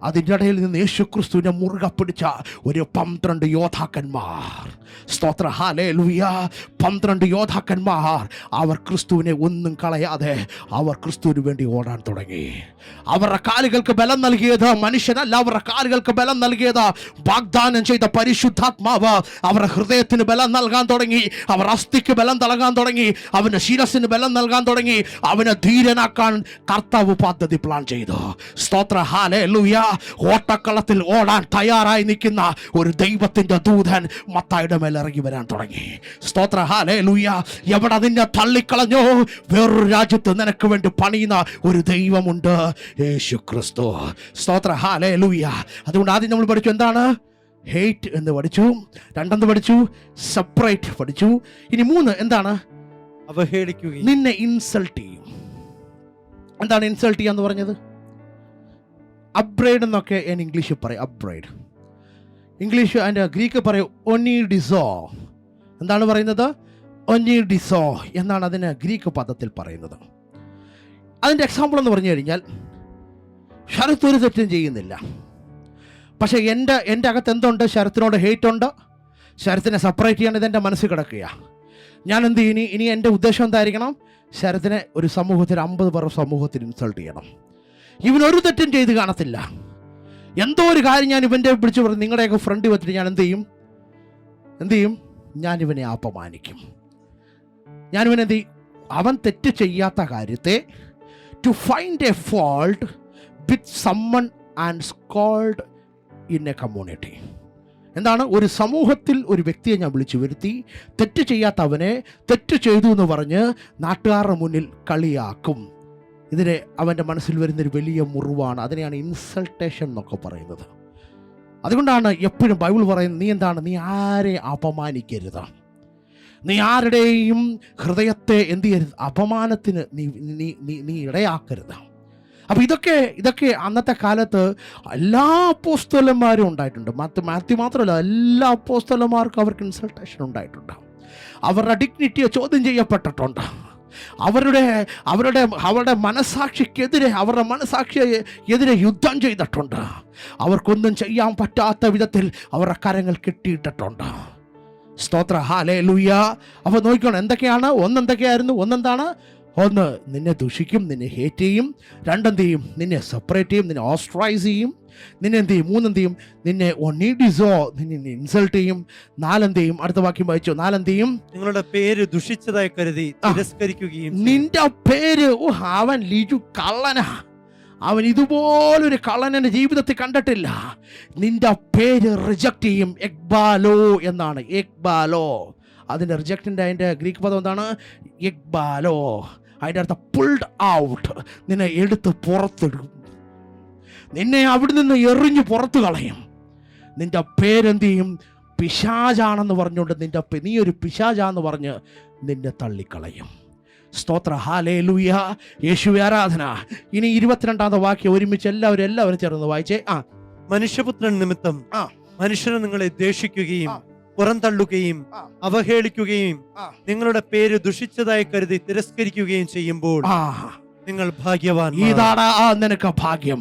അതിന്റെ ഇടയിൽ നിന്ന് യേശുക്രിസ്തുവിനെ മുറുകെ പിടിച്ച ഒരു പന്ത്രണ്ട് യോദ്ധാക്കന്മാർ. സ്തോത്ര. ഹാലേ ലൂയ പന്ത്രണ്ട് യോദ്ധാക്കന്മാർ. അവർ ക്രിസ്തുവിനെ ഒന്നും കളയാതെ അവർ ക്രിസ്തുവിന് വേണ്ടി ഓടാൻ തുടങ്ങി. അവരുടെ കാലുകൾക്ക് ബലം നൽകിയത് മനുഷ്യനല്ല അവരുടെ കാലുകൾക്ക് ബലം നൽകിയത് വാഗ്ദാനം ചെയ്ത പരിശുദ്ധാത്മാവ്. അവരുടെ ഹൃദയത്തിന് ബലം നൽകാൻ തുടങ്ങി. അവർ അസ്ഥിക്ക് ബലം നൽകാൻ തുടങ്ങി. അവന് ശിരസിന് ബലം നൽകാൻ തുടങ്ങി. അവനെ ധീരനാക്കാൻ കർത്താവ് പദ്ധതി പ്ലാൻ ചെയ്തു. സ്തോത്ര. ഹാലേ ലൂയ ഓട്ടക്കളത്തിൽ ഓടാൻ തയ്യാറായി നിൽക്കുന്ന ഒരു ദൈവത്തിന്റെ ദൂതൻ മത്തായുടെ മേൽ ഇറങ്ങി വരാൻ തുടങ്ങി. സ്തോത്ര. ഹാലേ ലൂയ എവിടെ നിന്നെ തള്ളിക്കളഞ്ഞോ? വേറൊരു രാജ്യത്ത് നിനക്ക് വേണ്ടി പണിയുന്ന ഒരു ദൈവമുണ്ട്. യേശു ക്രിസ്തു സ്തോത്ര. ഹാലേ ലൂയ അതുകൊണ്ട് ആദ്യം നമ്മൾ പഠിച്ചു എന്താണ്? ഹെയ്റ്റ് എന്ന് പഠിച്ചു. രണ്ടെന്ന് പഠിച്ചു. സെപ്പറേറ്റ് പഠിച്ചു. ഇനി മൂന്ന് എന്താണ്? അവഹേളിക്കുകയും നിന്നെ ഇൻസൾട്ട് ചെയ്യും. എന്താണ് ഇൻസൾട്ട് ചെയ്യാന്ന് പറഞ്ഞത്? അപ്ഗ്രേഡ് എന്നൊക്കെ ഞാൻ ഇംഗ്ലീഷിൽ പറയും. അപ്ഗ്രേഡ് ഇംഗ്ലീഷ് അതിന്റെ ഗ്രീക്ക് പറയും ഒനി ഡിസോ എന്താണ് പറയുന്നത്? ഒനി ഡിസോ എന്നാണ് അതിന് ഗ്രീക്ക് പദത്തിൽ പറയുന്നത്. അതിന്റെ എക്സാമ്പിൾ എന്ന് പറഞ്ഞു കഴിഞ്ഞാൽ ശരത്ത് ഒരു തെറ്റും ചെയ്യുന്നില്ല. പക്ഷേ എന്റെ എന്റെ അകത്ത് എന്തുണ്ട്? ശരത്തിനോട് ഹേറ്റ് ഉണ്ട്. ശരത്തിനെ സെപ്പറേറ്റ് ചെയ്യാൻ ഇതെന്റെ മനസ്സിൽ കിടക്കുക. ഞാൻ എന്ത്? ഇനി ഇനി എന്റെ ഉദ്ദേശം എന്തായിരിക്കണം? ശരത്തിനെ ഒരു സമൂഹത്തിൽ അമ്പത് പേർ സമൂഹത്തിൽ ഇൻസൾട്ട് ചെയ്യണം. ഇവനൊരു തെറ്റും ചെയ്ത് കാണത്തില്ല. എന്തോ ഒരു കാര്യം ഞാൻ ഇവന്റെ പിടിച്ച് പറഞ്ഞു നിങ്ങളുടെയൊക്കെ ഫ്രണ്ട് വെച്ചിട്ട് ഞാൻ എന്ത് ചെയ്യും? എന്ത് ചെയ്യും? ഞാൻ ഇവനെ അപമാനിക്കും. ഞാൻ ഇവനെ എന്ത് അവൻ തെറ്റ് ചെയ്യാത്ത കാര്യത്തെ to find a fault with someone and scold in a community എന്താണ്? ഒരു സമൂഹത്തിൽ ഒരു വ്യക്തിയെ ഞാൻ വിളിച്ചു വരുത്തി തെറ്റ് ചെയ്യാത്തവനെ തെറ്റ് ചെയ്തു എന്ന് പറഞ്ഞ് നാട്ടുകാരുടെ മുന്നിൽ കളിയാക്കും. ഇതിനെ അവന്റെ മനസ്സിൽ വരുന്നൊരു വലിയ മുറിവാണ്. അതിനെയാണ് ഇൻസൾട്ടേഷൻ എന്നൊക്കെ പറയുന്നത്. അതുകൊണ്ടാണ് എപ്പോഴും ബൈബിൾ പറയുന്നത് നീ എന്താണ്? നീ ആരെ അപമാനിക്കരുത്. നീ ആരുടെയും ഹൃദയത്തെ എന്ത് ചെയ്യരുത്? അപമാനത്തിന് നീ നീ നീ നീ ഇടയാക്കരുത്. അപ്പോൾ ഇതൊക്കെ ഇതൊക്കെ അന്നത്തെ കാലത്ത് എല്ലാ അപ്പോസ്തലന്മാരും ഉണ്ടായിട്ടുണ്ട്. മാത്യു മാത്യു മാത്രമല്ല എല്ലാ അപ്പോസ്തലന്മാർക്കും അവർക്ക് ഇൻസൾട്ടേഷൻ ഉണ്ടായിട്ടുണ്ട്. അവരുടെ ഡിഗ്നിറ്റിയെ ചോദ്യം ചെയ്യപ്പെട്ടിട്ടുണ്ട്. അവരുടെ അവരുടെ അവരുടെ മനസാക്ഷിക്കെതിരെ അവരുടെ മനസാക്ഷിയെ എതിരെ യുദ്ധം ചെയ്തിട്ടുണ്ട്. അവർക്കൊന്നും ചെയ്യാൻ പറ്റാത്ത വിധത്തിൽ അവരുടെ കരങ്ങൾ കെട്ടിയിട്ടിട്ടുണ്ട്. സ്തോത്ര. ഹാലേ ലുയ്യ അപ്പോൾ നോക്കിക്കോണം എന്തൊക്കെയാണ്? ഒന്നെന്തൊക്കെയായിരുന്നു? ഒന്നെന്താണ്? ഒന്ന് നിന്നെ ദുഷിക്കും നിന്നെ ഹേറ്റ് ചെയ്യും. രണ്ടെന്ത് ചെയ്യും നിന്നെ സെപ്പറേറ്റ് ചെയ്യും നിന്നെ ഓസ്ട്രൈസ് ചെയ്യും. നിന്നെ എന്ത് ചെയ്യും മൂന്നെന്ത് ചെയ്യും നിന്നെ ഒണീഡിസോ നിന്നെ ഇൻസൾട്ട് ചെയ്യും. നാലെന്ത് ചെയ്യും അടുത്ത വാക്യം വായിച്ചോ. നാലെന്ത് ചെയ്യും നിങ്ങളുടെ പേര് ദുഷിച്ചതായി കരുതി തിരസ്കരിക്കുകയും നിന്റെ പേര് ഓ അവൻ ലിജു കള്ളനാ. അവൻ ഇതുപോലൊരു കള്ളനെ ജീവിതത്തിൽ കണ്ടിട്ടില്ല. നിന്റെ പേര് റിജക്റ്റ് ചെയ്യും. എക്ബാലോ എന്നാണ്. എക്ബാലോ. അതിന്റെ റിജക്റ്റിന്റെ അതിന്റെ ഗ്രീക്ക് പദം എന്താണ്? എക്ബാലോ. അതിന്റെ അർത്ഥം പുൾഡ് ഔട്ട് നിന്നെ എടുത്ത് പുറത്തിടും. നിന്നെ അവിടെ നിന്ന് എറിഞ്ഞ് പുറത്ത് കളയും. നിന്റെ പേരെന്ത് ചെയ്യും പിശാചാണെന്ന് പറഞ്ഞുകൊണ്ട് നിന്റെ പേ- നീ ഒരു പിശാചാന്ന് പറഞ്ഞ് നിന്നെ തള്ളിക്കളയും. സ്തോത്ര. ഹാലേ ലൂയ യേശു ആരാധന. ഇനി ഇരുപത്തിരണ്ടാമത്തെ വാക്യം ഒരുമിച്ച് എല്ലാവരും എല്ലാവരും ചേർന്ന് വായിച്ചേ. ആ. മനുഷ്യപുത്രൻ നിമിത്തം ആ. മനുഷ്യനെ നിങ്ങളെ ദേഷിക്കുകയും. പുറന്തള്ളുകയും. അവഹേളിക്കുകയും. നിങ്ങളുടെ പേര് ദുഷിച്ചതായി കരുതി തിരസ്കരിക്കുകയും ചെയ്യുമ്പോൾ നിങ്ങൾ ഭാഗ്യവാൻ ഇതാണ് ആ നിനക്ക് ഭാഗ്യം.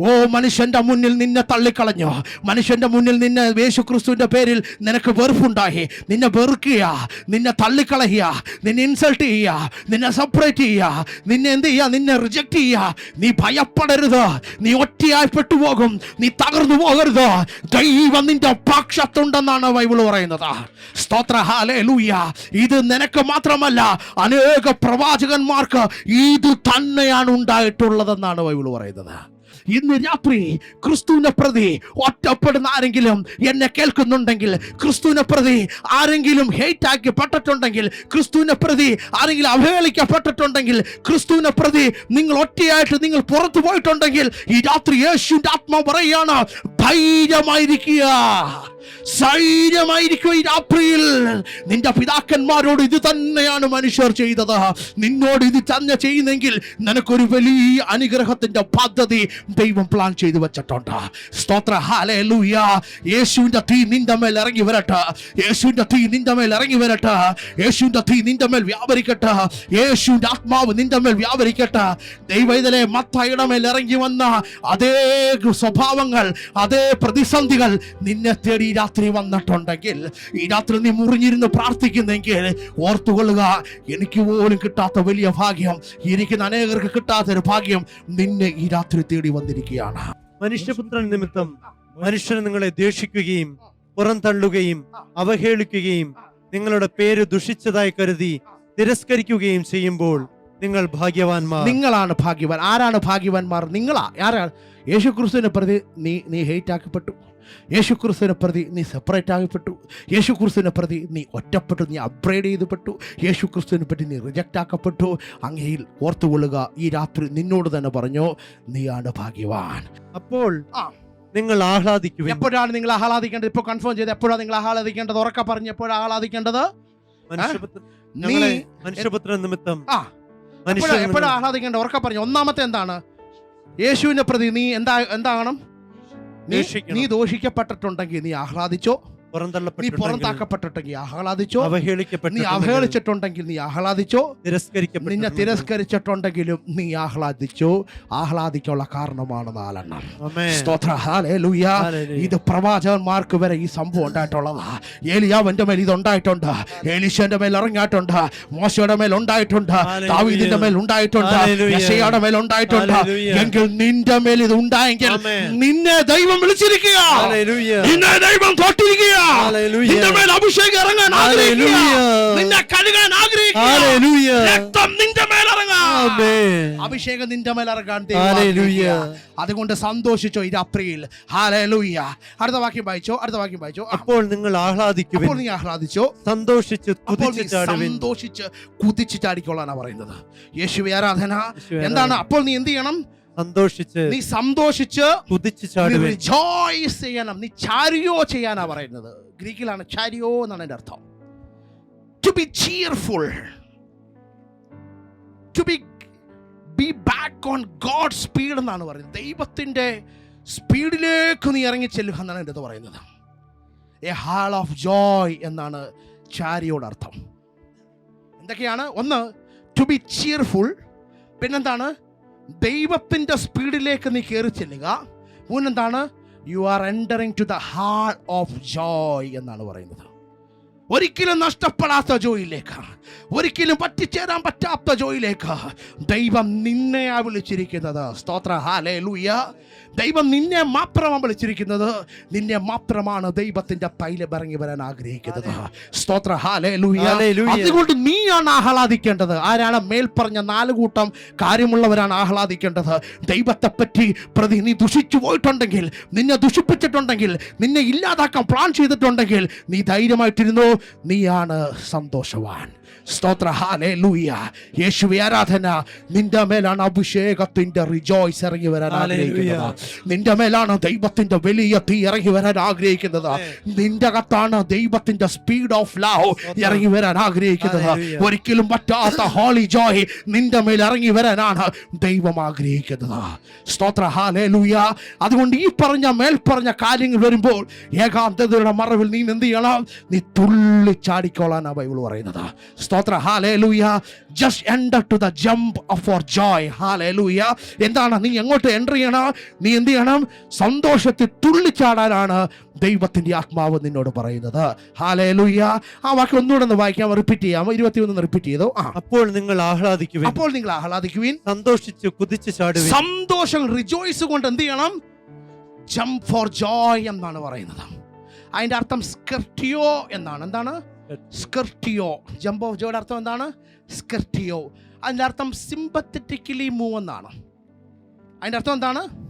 ഓ മനുഷ്യന്റെ മുന്നിൽ നിന്നെ തള്ളിക്കളഞ്ഞു. മനുഷ്യന്റെ മുന്നിൽ നിന്നെ യേശു ക്രിസ്തുവിന്റെ പേരിൽ നിനക്ക് വെറുപ്പുണ്ടായി. നിന്നെ വെറുക്കുക നിന്നെ തള്ളിക്കളയുക നിന്നെ ഇൻസൾട്ട് ചെയ്യുക നിന്നെ സെപ്പറേറ്റ് ചെയ്യുക നിന്നെ എന്ത് ചെയ്യുക നിന്നെ റിജക്റ്റ് ചെയ്യുക നീ ഭയപ്പെടരുത്. നീ ഒറ്റയായി പെട്ടുപോകും. നീ തകർന്നു പോകരുത്. ദൈവം നിന്റെ പക്ഷത്തുണ്ടെന്നാണ് ബൈബിൾ പറയുന്നത്. സ്തോത്ര. ഹാലേ ലൂയ ഇത് നിനക്ക് മാത്രമല്ല അനേക പ്രവാചകന്മാർക്ക് ഇത് തന്നെയാണ് ഉണ്ടായിട്ടുള്ളതെന്നാണ് ബൈബിൾ പറയുന്നത്. ഇന്ന് രാത്രി ക്രിസ്തുവിനെ പ്രതി ഒറ്റപ്പെടുന്ന ആരെങ്കിലും എന്നെ കേൾക്കുന്നുണ്ടെങ്കിൽ ക്രിസ്തുവിനെ പ്രതി ആരെങ്കിലും ഹേറ്റ് പെട്ടിട്ടുണ്ടെങ്കിൽ ക്രിസ്തുവിനെ പ്രതി ആരെങ്കിലും അവഹേളിക്കപ്പെട്ടിട്ടുണ്ടെങ്കിൽ ക്രിസ്തുവിനെ പ്രതി നിങ്ങൾ ഒറ്റയായിട്ട് നിങ്ങൾ പുറത്തു പോയിട്ടുണ്ടെങ്കിൽ ഈ രാത്രി യേശുവിന്റെ ആത്മാവ് പറയുകയാണ് ധൈര്യമായിരിക്കുക. ധൈര്യമായിരിക്കും ഈ രാത്രിയിൽ നിന്റെ പിതാക്കന്മാരോട് ഇത് തന്നെയാണ് മനുഷ്യർ ചെയ്തത്. നിന്നോട് ഇത് തന്നെ ചെയ്യുന്നെങ്കിൽ നിനക്കൊരു വലിയ അനുഗ്രഹത്തിന്റെ പദ്ധതി ദൈവം പ്ലാൻ ചെയ്തു വെച്ചിട്ടുണ്ട്. സ്തോത്ര. ഹാലൂയ യേശുവിന്റെ തീ നിന്റെ മേൽ ഇറങ്ങി വരട്ടെ. യേശുവിന്റെ തീ നിന്റെ മേൽ ഇറങ്ങി വരട്ടെ. യേശുവിന്റെ തീ നിന്റെ മേൽ വ്യാപരിക്കട്ടെ. യേശുവിന്റെ ആത്മാവ് നിന്റെ മേൽ വ്യാപരിക്കട്ടെ. ദൈവത്തിലെ മത്തയുടെ മേൽ ഇറങ്ങി വന്ന അതേ സ്വഭാവങ്ങൾ അതേ പ്രതിസന്ധികൾ നിന്നെ തേടി രാത്രി വന്നിട്ടുണ്ടെങ്കിൽ ഈ രാത്രി നീ മുറിഞ്ഞിരുന്ന് പ്രാർത്ഥിക്കുന്നെങ്കിൽ ഓർത്തുകൊള്ളുക എനിക്ക് പോലും കിട്ടാത്ത വലിയ ഭാഗ്യം ഇരിക്കുന്ന അനേകർക്ക് കിട്ടാത്തൊരു ഭാഗ്യം നിന്നെ ഈ രാത്രി തേടി വന്നിരിക്കുകയാണ്. മനുഷ്യപുത്രൻ നിമിത്തം മനുഷ്യൻ നിങ്ങളെ ദേഷിക്കുകയും പുറന്തള്ളുകയും അവഹേളിക്കുകയും നിങ്ങളുടെ പേര് ദുഷിച്ചതായി കരുതി തിരസ്കരിക്കുകയും ചെയ്യുമ്പോൾ നിങ്ങൾ ഭാഗ്യവാന്മാർ. നിങ്ങളാണ് ഭാഗ്യവാൻ. ആരാണ് ഭാഗ്യവാന്മാർ? നിങ്ങളാ ആരാണ് യേശുക്രിസ്തുവിനെ പ്രതി നീ നീ ഹെയ്റ്റ് ആക്കപ്പെട്ടു. യേശു ക്രിസ്തുവിനെ പ്രതി നീ സെപ്പറേറ്റ് ആകപ്പെട്ടു യേശു ക്രിസ്തുവിനെ പ്രതി നീ ഒറ്റപ്പെട്ടു. നീ അപ്ഗ്രേഡ് ചെയ്തപ്പെട്ടു. യേശു ക്രിസ്തുവിനെ പറ്റി നീ റിജക്റ്റ് ആക്കപ്പെട്ടു. അങ്ങയിൽ ഓർത്തുകൊള്ളുക. ഈ രാത്രി നിന്നോട് തന്നെ പറഞ്ഞു നീയാണ് ഭാഗ്യവാൻ. അപ്പോൾ ആ. നിങ്ങൾ ആഹ്ലാദിക്കും എപ്പോഴാണ് നിങ്ങൾ ആഹ്ലാദിക്കേണ്ടത്? ഇപ്പോൾ കൺഫേം ചെയ്ത്. എപ്പോഴാണ് നിങ്ങൾ ആഹ്ലാദിക്കേണ്ടത്? ഉറക്കെ പറഞ്ഞ് എപ്പോഴാണ് ആഹ്ലാദിക്കേണ്ടത്? മനുഷ്യപുത്ര നിമിത്തം ആ. എപ്പോഴാണ് ആഹ്ലാദിക്കേണ്ടത്? ഉറക്കെ പറഞ്ഞു. ഒന്നാമത്തെ എന്താണ്? യേശുവിനെ പ്രതി നീ എന്താ എന്താകണം? നീ ദോഷിക്കപ്പെട്ടിട്ടുണ്ടെങ്കിൽ നീ ആഹ്ലാദിച്ചോ? നീ പുറത്താക്കപ്പെട്ടിട്ടുണ്ടെങ്കിൽ ആഹ്ലാദിച്ചോ? നീ അവഹേളിക്കപ്പെട്ടിട്ടുണ്ടെങ്കിൽ അവഹേളിച്ചിട്ടുണ്ടെങ്കിൽ നീ ആഹ്ലാദിച്ചോ? നിന്നെ തിരസ്കരിച്ചിട്ടുണ്ടെങ്കിലും നീ ആഹ്ലാദിച്ചോ? ആഹ്ലാദിക്കാനുള്ള കാരണമാണ് നാലെണ്ണം. ഇത് പ്രവാചകന്മാർക്ക് വരെ ഈ സംഭവം ഉണ്ടായിട്ടുള്ളതാ. ഏലിയാവന്റെ മേൽ ഇത് ഉണ്ടായിട്ടുണ്ട് ഏലീശന്റെ മേൽ ഇറങ്ങിയിട്ടുണ്ട്. മോശയുടെ മേൽ ഉണ്ടായിട്ടുണ്ട്. ദാവീദിന്റെ മേൽ ഉണ്ടായിട്ടുണ്ട്. യശയുടെ മേൽ ഉണ്ടായിട്ടുണ്ട്. എങ്കിൽ നിന്റെ മേൽ ഇത് ഉണ്ടായെങ്കിൽ നിന്നെ ദൈവം വിളിച്ചിരിക്കുക. നിന്നെ ദൈവം തൊട്ടിരിക്കുക. നിന്റെ മേൽ അഭിഷേകം ഇറങ്ങാൻ ആഗ്രഹിക്കുക. നിന്നെ കഴുകാൻ ആഗ്രഹിക്കുക. ഹല്ലേലൂയ. രക്തം നിന്റെ മേൽ. അഭിഷേകം നിന്റെ മേൽ ഇറങ്ങാൻ. അതുകൊണ്ട് സന്തോഷിച്ചോ ഈ അപ്രിയിൽ അടുത്ത വാക്യം വായിച്ചോ അടുത്ത വാക്യം വായിച്ചോ. അപ്പോൾ നിങ്ങൾ ആഹ്ലാദിക്കും അപ്പോൾ നീ ആഹ്ലാദിച്ചോ. സന്തോഷിച്ച് സന്തോഷിച്ച് കുതിച്ചു നീ സന്തോഷിച്ച് കുതിച്ച് ചാടിക്കൊള്ളാനാണ് പറയുന്നത്. യേശുവി ആരാധന. എന്താണ്? അപ്പോൾ നീ എന്ത് ചെയ്യണം? സന്തോഷിച്ച് നീ സന്തോഷിച്ച് ചാടുവിൻ. റിജോയ്സ് ചെയ്യണം നീ ചാരിയോ ചെയ്യാനാ പറയുന്നത്. ഗ്രീക്കിലാണ് ചാരിയോ എന്നാണ് എന്റെ അർത്ഥം. To be cheerful to be be back on God speed എന്നാണ് പറയുന്നത്. ദൈവത്തിന്റെ സ്പീഡിലേക്ക് നീ ഇറങ്ങി ചെല്ലുക എന്നാണ് എന്റെ അത് പറയുന്നത്. എ ഹാൾ ഓഫ് ജോയ് എന്നാണ് ചാരിയോട് അർത്ഥം. എന്തൊക്കെയാണ്? ഒന്ന് ടു ബി ചിയർഫുൾ പിന്നെന്താണ്? ദൈവത്തിന്റെ സ്പീഡിലേക്ക് നീ കയറി ചെല്ലുക. മൂന്നെന്താണ്? You are entering to the heart of joy എന്നാണ് പറയുന്നത്. ഒരിക്കലും നഷ്ടപ്പെടാത്ത ജോയിലേക്ക് ഒരിക്കലും പറ്റിച്ചേരാൻ പറ്റാത്ത ജോയിലേക്ക് ദൈവം നിന്നെയാ വിളിച്ചിരിക്കുന്നത്. സ്തോത്ര. ഹാലേ ലൂയ ദൈവം നിന്നെ മാത്രമാണ് വിളിച്ചിരിക്കുന്നത്. നിന്നെ മാത്രമാണ് ദൈവത്തിന്റെ തൈലം ഇറങ്ങി വരാൻ ആഗ്രഹിക്കുന്നത്. സ്തോത്ര. അതുകൊണ്ട് നീയാണ് ആഹ്ലാദിക്കേണ്ടത്. ആരാണ് മേൽപ്പറഞ്ഞ നാല് കൂട്ടം കാര്യമുള്ളവരാണ് ആഹ്ലാദിക്കേണ്ടത്? ദൈവത്തെ പറ്റി പ്രതി നീ ദുഷിച്ചു പോയിട്ടുണ്ടെങ്കിൽ നിന്നെ ദുഷിപ്പിച്ചിട്ടുണ്ടെങ്കിൽ നിന്നെ ഇല്ലാതാക്കാൻ പ്ലാൻ ചെയ്തിട്ടുണ്ടെങ്കിൽ നീ ധൈര്യമായിട്ടിരുന്നു? നീയാണ് സന്തോഷവാൻ. സ്തോത്ര. ഹാലേ യേശുവി ആരാധന. നിന്റെ മേലാണ് അഭിഷേകത്തിന്റെ റിജോയ്സ് ഇറങ്ങി വരാൻ ആഗ്രഹിക്കുന്നത്. നിന്റെ മേലാണ് ദൈവത്തിന്റെ വലിയ തീ ഇറങ്ങി വരാൻ ആഗ്രഹിക്കുന്നത്. നിന്റെ കത്താണ് ദൈവത്തിന്റെ സ്പീഡ് ഓഫ് ലവ് ഇറങ്ങി വരാൻ ആഗ്രഹിക്കുന്നത്. ഒരിക്കലും പറ്റാത്ത ഹോളി ജോയ് നിന്റെ മേൽ ഇറങ്ങി വരാനാണ് ദൈവം ആഗ്രഹിക്കുന്നത്. സ്തോത്ര. ഹാലേ ലൂയ അതുകൊണ്ട് ഈ പറഞ്ഞ മേൽപ്പറഞ്ഞ കാര്യങ്ങൾ വരുമ്പോൾ ഏകാന്തതയുടെ മറവിൽ നീ എന്ത് ചെയ്യണം? നീ തുള്ളി ചാടിക്കോളാനാ ബൈബിൾ പറയുന്നത്. സ്തോത്ര. Hallelujah just enter to the jump for joy hallelujah എന്താണ്? നീ എങ്ങോട്ട് എന്റർ ചെയ്യണം? നീ എന്ത് ചെയ്യണം? സന്തോഷത്തിൽ തുള്ളിച്ചാടാനാണ് ദൈവത്തിന്റെ ആത്മാവ് നിന്നോട് പറയുന്നത്. ഹാലേ ലൂയ ആ വാക്യം ഒന്നുകൂടെ ഒന്ന് വായിക്കാം റിപ്പീറ്റ് ചെയ്യാം. ഇരുപത്തിയൊന്ന് റിപ്പീറ്റ് ചെയ്തോ. ആ. അപ്പോൾ നിങ്ങൾ ആഹ്ലാദിക്കുവിൻ. അപ്പോൾ നിങ്ങൾ ആഹ്ലാദിക്കുവിൻ. സന്തോഷിച്ച് കുതിച്ചു ചാടുവിൻ. സന്തോഷം റിജോയ്സ് കൊണ്ട് എന്ത് ചെയ്യണം? ജംപ് ഫോർ ജോയ് എന്നാണ് പറയുന്നത്. അതിന്റെ അർത്ഥം സ്കർട്ടിയോ എന്നാണ്. എന്താണ്? സ്കർട്ടിയോ. ജമ്പ് ഓഫ് ജോയുടെ അർത്ഥം എന്താണ്? സ്കർട്ടിയോ. അതിന്റെ അർത്ഥം സിമ്പത്തറ്റിക്കലി മൂവ് എന്നാണ് അതിന്റെ അർത്ഥം എന്താണ്?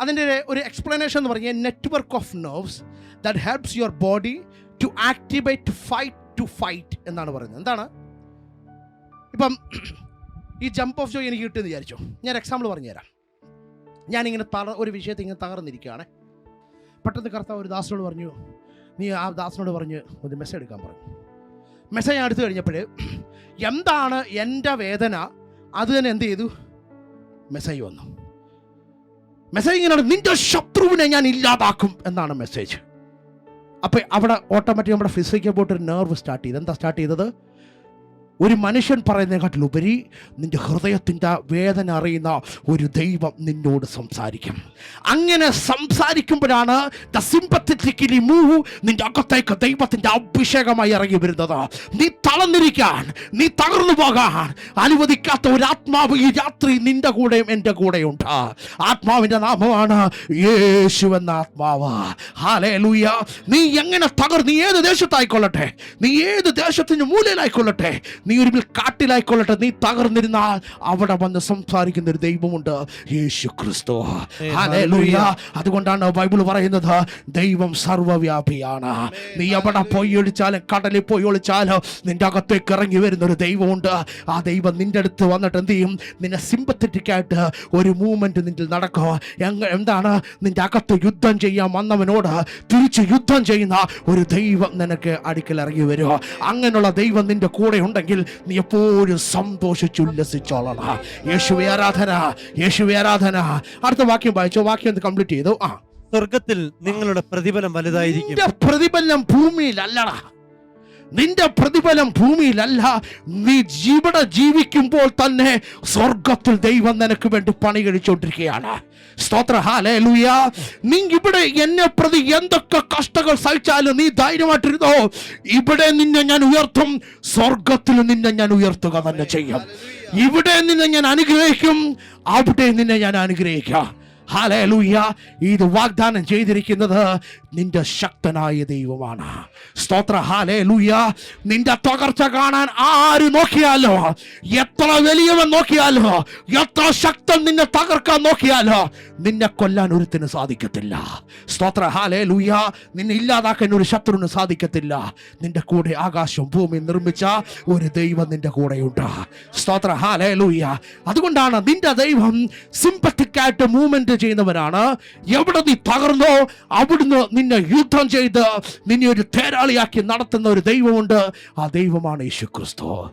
അതിന്റെ ഒരു എക്സ്പ്ലനേഷൻ എന്ന് പറഞ്ഞാൽ network of nerves that helps your body to activate fight to fight എന്നാണ് പറയുന്നത്. എന്താണ്? ഇപ്പം ഈ ജമ്പ് ഓഫ് ജോയ് എനിക്ക് കിട്ടുമെന്ന് വിചാരിച്ചു. ഞാൻ എക്സാമ്പിൾ പറഞ്ഞുതരാം. ഞാനിങ്ങനെ തള ഒരു വിഷയത്തെ ഇങ്ങനെ തകർന്നിരിക്കുകയാണ്. പെട്ടെന്ന് കർത്താവ് ഒരു ദാസനോട് പറഞ്ഞു നീ ആ ദാസനോട് പറഞ്ഞ് ഒരു മെസ്സേജ് എടുക്കാൻ പറഞ്ഞു മെസ്സേജ് ഞാൻ എടുത്തു കഴിഞ്ഞപ്പോൾ എന്താണ് എന്റെ വേദന? അത് തന്നെ എന്ത് ചെയ്തു? മെസ്സേജ് വന്നു. മെസ്സേജ് ഇങ്ങനെയാണ് നിന്റെ ശത്രുവിനെ ഞാൻ ഇല്ലാതാക്കും എന്നാണ് മെസ്സേജ് അപ്പോൾ അവിടെ ഓട്ടോമാറ്റിക് നമ്മുടെ ഫിസിക്കൽ പോയിട്ട് ഒരു നെർവ് സ്റ്റാർട്ട് ചെയ്ത്. എന്താ സ്റ്റാർട്ട് ചെയ്തത്? ഒരു മനുഷ്യൻ പറയുന്നതിനെക്കാട്ടിലുപരി നിന്റെ ഹൃദയത്തിന്റെ വേദന അറിയുന്ന ഒരു ദൈവം നിന്നോട് സംസാരിക്കും. അങ്ങനെ സംസാരിക്കുമ്പോഴാണ് ദ സിമ്പത്തിക്കലി മൂവ് നിന്റെ അകത്തേക്ക് ദൈവത്തിന്റെ അഭിഷേകമായി ഇറങ്ങി വരുന്നത്. നീ തളർന്നിരിക്കാൻ നീ തകർന്നു പോകാൻ അനുവദിക്കാത്ത ഒരു ആത്മാവ് ഈ രാത്രി നിന്റെ കൂടെയും എന്റെ കൂടെയുണ്ട്. ആത്മാവിന്റെ നാമമാണ് യേശു എന്ന ആത്മാവ്. ഹാലേ ലൂയ നീ എങ്ങനെ തകർ നീ ഏത് ദേശത്തായിക്കൊള്ളട്ടെ? നീ ഏത് ദേശത്തിന്റെ മൂലയിലായിക്കൊള്ളട്ടെ? നീ ഒരു കാട്ടിലായിക്കൊള്ളട്ടെ നീ തകർന്നിരുന്നാൽ അവിടെ വന്ന് സംസാരിക്കുന്ന ഒരു ദൈവമുണ്ട് യേശു ക്രിസ്തു അതുകൊണ്ടാണ് ബൈബിൾ പറയുന്നത് ദൈവം സർവവ്യാപിയാണ്. നീ അവിടെ പോയി ഒളിച്ചാലും കടലിൽ പോയി ഒളിച്ചാലും നിന്റെ അകത്തേക്ക് ഇറങ്ങി വരുന്ന ഒരു ദൈവമുണ്ട്. ആ ദൈവം നിന്റെ അടുത്ത് വന്നിട്ട് എന്ത് ചെയ്യും? നിന്നെ സിമ്പത്തറ്റിക് ആയിട്ട് ഒരു മൂവ്മെന്റ് നിന്റെ നടക്കോ എന്താണ്? നിന്റെ അകത്ത് യുദ്ധം ചെയ്യാൻ വന്നവനോട് തിരിച്ച് യുദ്ധം ചെയ്യുന്ന ഒരു ദൈവം നിനക്ക് അടുക്കൽ ഇറങ്ങി വരുമോ അങ്ങനെയുള്ള ദൈവം നിന്റെ കൂടെ ഉണ്ടെങ്കിൽ നീ എപ്പോഴും സന്തോഷിച്ചുല്ലസിച്ചോളണം. യേശുവെ ആരാധന യേശുവെ ആരാധന. അടുത്ത വാക്യം വായിച്ചോ? വാക്യം ഒന്ന് കംപ്ലീറ്റ് ചെയ്തു? ആ. സ്വർഗത്തിൽ നിങ്ങളുടെ പ്രതിഫലം വലുതായിരിക്കും. പ്രതിഫലം ഭൂമിയിലല്ലടാ. നിന്റെ പ്രതിഫലം ഭൂമിയിലല്ല. നീ ഇവിടെ ജീവിക്കുമ്പോൾ തന്നെ സ്വർഗത്തിൽ ദൈവം നിനക്ക് വേണ്ടി പണി കഴിച്ചുകൊണ്ടിരിക്കുകയാണ് സ്തോത്ര. ഹാലേ ലൂയ നീ ഇവിടെ എന്നെ പ്രതി എന്തൊക്കെ കഷ്ടങ്ങൾ സഹിച്ചാലും നീ ധൈര്യമായിട്ടിരുന്നോ? ഇവിടെ നിന്നെ ഞാൻ ഉയർത്തും. സ്വർഗത്തിൽ നിന്നെ ഞാൻ ഉയർത്തുക തന്നെ ചെയ്യും. ഇവിടെ നിന്നെ ഞാൻ അനുഗ്രഹിക്കും. അവിടെ നിന്നെ ഞാൻ അനുഗ്രഹിക്കാം. ഹാലൂയ ഇത് വാഗ്ദാനം ചെയ്തിരിക്കുന്നത് നിന്റെ ശക്തനായ ദൈവമാണ്. സ്തോത്ര ലൂയ്യ നിന്റെ തകർച്ച കാണാൻ ആര് നോക്കിയാലോ? എത്ര വലിയവൻ നോക്കിയാലോ? എത്ര ശക്തൻ നിന്നെ തകർക്കാൻ നോക്കിയാലോ? നിന്നെ കൊല്ലാൻ ഒരുത്തിന് സാധിക്കത്തില്ല. സ്തോത്ര ലൂയ്യ നിന്നെ ഇല്ലാതാക്കാൻ ഒരു ശത്രുവിന് സാധിക്കത്തില്ല. നിന്റെ കൂടെ ആകാശം ഭൂമി നിർമ്മിച്ച ഒരു ദൈവം നിന്റെ കൂടെയുണ്ട്. സ്തോത്ര ലൂയ്യ അതുകൊണ്ടാണ് നിന്റെ ദൈവം സിമ്പത്തിക് ആയിട്ട് ചെയ്യുന്നവരാണ്. എവിടെ നീ തകർന്നോ അവിടുന്ന് നിന്നെ യുദ്ധം ചെയ്ത് നിന്നെ ഒരു തേരാളിയാക്കി നടത്തുന്ന ഒരു ദൈവമുണ്ട്. ആ ദൈവമാണ് യേശു ക്രിസ്തു